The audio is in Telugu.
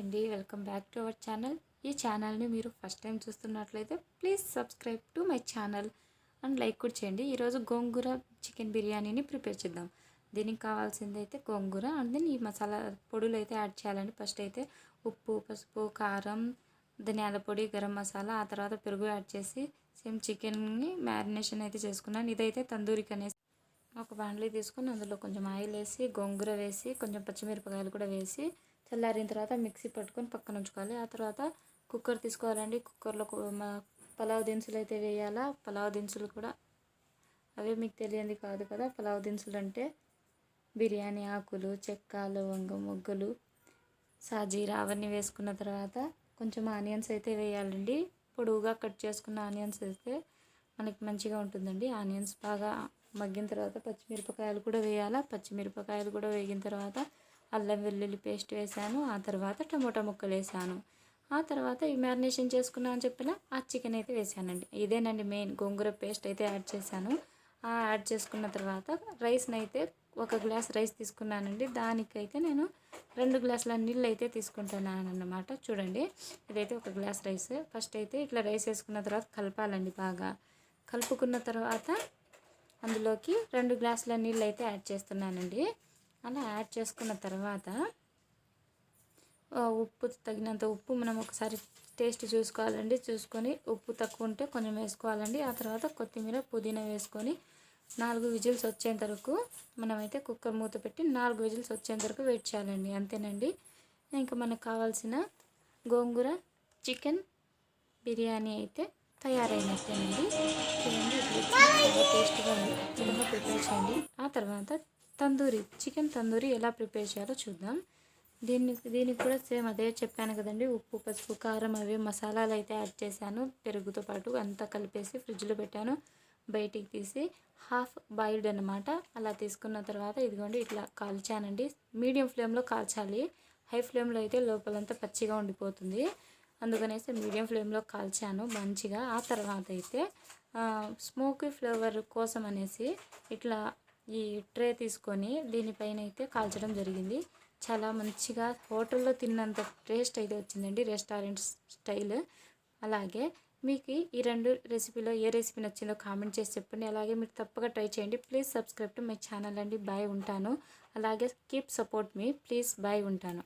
అండి. Welcome back to our channel. ఈ ఛానల్ని మీరు ఫస్ట్ టైం చూస్తున్నట్లయితే please subscribe to my channel and like కూడా చేయండి. ఈరోజు గోంగూర చికెన్ బిర్యానీని ప్రిపేర్ చేద్దాం. దీనికి కావాల్సింది అయితే గోంగూర అండ్ దెన్ ఈ మసాలా పొడులు అయితే యాడ్ చేయాలండి. ఫస్ట్ అయితే ఉప్పు పసుపు కారం ధనియాల పొడి గరం మసాలా ఆ తర్వాత పెరుగు యాడ్ చేసి సేమ్ చికెన్ని మ్యారినేషన్ అయితే చేసుకున్నాను. ఇదైతే తందూరికి అనేసి ఒక బాండ్లీ తీసుకొని అందులో కొంచెం ఆయిల్ వేసి గోంగూర వేసి కొంచెం పచ్చిమిరపకాయలు కూడా వేసి చల్లారిన తర్వాత మిక్సీ పట్టుకొని పక్కన ఉంచుకోవాలి. ఆ తర్వాత కుక్కర్ తీసుకోవాలండి. కుక్కర్లో మా పలావ్ దినుసులు అయితే వేయాలా? పలావ్ దినుసులు కూడా అవే మీకు తెలియంది కాదు కదా. పలావ్ దినుసులు అంటే బిర్యానీ ఆకులు చెక్క లవంగం మొగ్గలు సాజీరా అవన్నీ వేసుకున్న తర్వాత కొంచెం ఆనియన్స్ అయితే వేయాలండి. పొడవుగా కట్ చేసుకున్న ఆనియన్స్ అయితే మనకి మంచిగా ఉంటుందండి. ఆనియన్స్ బాగా మగ్గిన తర్వాత పచ్చిమిరపకాయలు కూడా వేయాలా? పచ్చిమిరపకాయలు కూడా వేగిన తర్వాత అల్లం వెల్లుల్లి పేస్ట్ వేసాను ఆ తర్వాత టమోటా ముక్కలు వేసాను ఆ తర్వాత ఈ మ్యారినేషన్ చేసుకున్నా అని చెప్పిన ఆ చికెన్ అయితే వేసానండి. ఇదేనండి మెయిన్ గోంగూర పేస్ట్ అయితే యాడ్ చేశాను. ఆ యాడ్ చేసుకున్న తర్వాత రైస్ని అయితే ఒక గ్లాస్ రైస్ తీసుకున్నానండి. దానికైతే నేను రెండు గ్లాసుల నీళ్ళు అయితే తీసుకుంటున్నాను అన్నమాట చూడండి ఇదైతే ఒక గ్లాస్ రైస్. ఫస్ట్ అయితే ఇట్లా రైస్ వేసుకున్న తర్వాత కలపాలండి బాగా. కలుపుకున్న తర్వాత అందులోకి రెండు గ్లాసుల నీళ్ళు అయితే యాడ్ చేస్తున్నానండి. అలా యాడ్ చేసుకున్న తర్వాత ఉప్పు తగినంత ఉప్పు మనం ఒకసారి టేస్ట్ చూసుకోవాలండి. చూసుకొని ఉప్పు తక్కువ ఉంటే కొంచెం వేసుకోవాలండి. ఆ తర్వాత కొత్తిమీర పుదీనా వేసుకొని నాలుగు విజిల్స్ వచ్చేంత వరకు మనమైతే కుక్కర్ మూత పెట్టి నాలుగు విజిల్స్ వచ్చేంత వరకు వెయిట్ చేయాలండి. అంతేనండి. ఇంకా మనకు కావాల్సిన గోంగూర చికెన్ బిర్యానీ అయితే తయారైనట్టేనండి. చూడండి టేస్ట్గా ప్రిపేర్ చేయండి. ఆ తర్వాత తందూరి చికెన్ తందూరి ఎలా ప్రిపేర్ చేయాలో చూద్దాం. దీనికి దీనికి కూడా సేమ్ అదే చెప్పాను కదండి ఉప్పు పసుపు కారం అవి మసాలాలు అయితే యాడ్ చేశాను. పెరుగుతో పాటు అంతా కలిపేసి ఫ్రిడ్జ్లో పెట్టాను. బయటికి తీసి హాఫ్ బాయిల్డ్ అనమాట అలా తీసుకున్న తర్వాత ఇదిగోండి ఇట్లా కాల్చానండి. మీడియం ఫ్లేమ్లో కాల్చాలి. హై ఫ్లేమ్లో అయితే లోపలంతా పచ్చిగా ఉండిపోతుంది. అందుకనేసి మీడియం ఫ్లేమ్లో కాల్చాను మంచిగా. ఆ తర్వాత అయితే స్మోకీ ఫ్లేవర్ కోసం అనేసి ఇట్లా ఈ ట్రే తీసుకొని దీనిపైన అయితే కాల్చడం జరిగింది. చాలా మంచిగా హోటల్లో తిన్నంత టేస్ట్ అయితే వచ్చిందండి రెస్టారెంట్ స్టైల్. అలాగే మీకు ఈ రెండు రెసిపీలో ఏ రెసిపీ నచ్చిందో కామెంట్ చేసి చెప్పండి. అలాగే మీరు తప్పగా ట్రై చేయండి. Please subscribe to my channel అండి. బాయ్ ఉంటాను. అలాగే keep support me. Please bye ఉంటాను.